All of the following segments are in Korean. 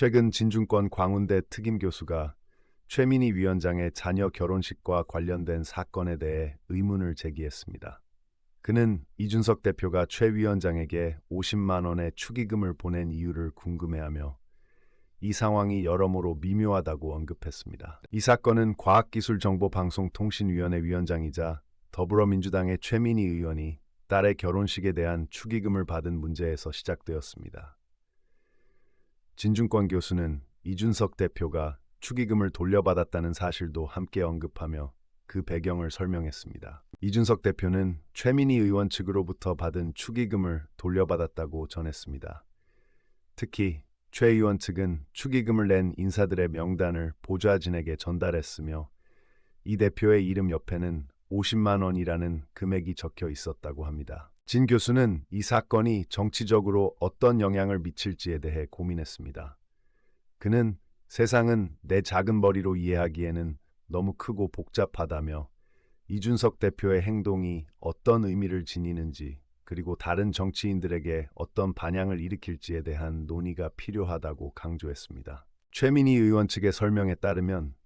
최근 진중권 광운대 특임 교수가 최민희 위원장의 자녀 결혼식과 관련된 사건에 대해 의문을 제기했습니다. 그는 이준석 대표가 최 위원장에게 50만 원의 축의금을 보낸 이유를 궁금해하며 이 상황이 여러모로 미묘하다고 언급했습니다. 이 사건은 과학기술정보방송통신위원회 위원장이자 더불어민주당의 최민희 의원이 딸의 결혼식에 대한 축의금을 받은 문제에서 시작되었습니다. 진중권 교수는 이준석 대표가 축의금을 돌려받았다는 사실도 함께 언급하며 그 배경을 설명했습니다. 이준석 대표는 최민희 의원 측으로부터 받은 축의금을 돌려받았다고 전했습니다. 특히 최 의원 측은 축의금을 낸 인사들의 명단을 보좌진에게 전달했으며 이 대표의 이름 옆에는 50만 원이라는 금액이 적혀 있었다고 합니다. 진 교수는 이 사건이 정치적으로 어떤 영향을 미칠지에 대해 고민했습니다. 그는 세상은 내 작은 머리로 이해하기에는 너무 크고 복잡하다며 이준석 대표의 행동이 어떤 의미를 지니는지 그리고 다른 정치인들에게 어떤 반향을 일으킬지에 대한 논의가 필요하다고 강조했습니다. 최민희 의원 측의 설명에 따르면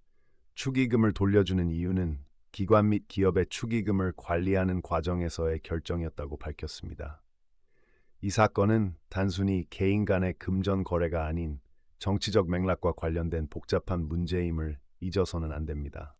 축의금을 돌려주는 이유는 기관 및 기업의 축의금을 관리하는 과정에서의 결정이었다고 밝혔습니다. 이 사건은 단순히 개인 간의 금전 거래가 아닌 정치적 맥락과 관련된 복잡한 문제임을 잊어서는 안 됩니다.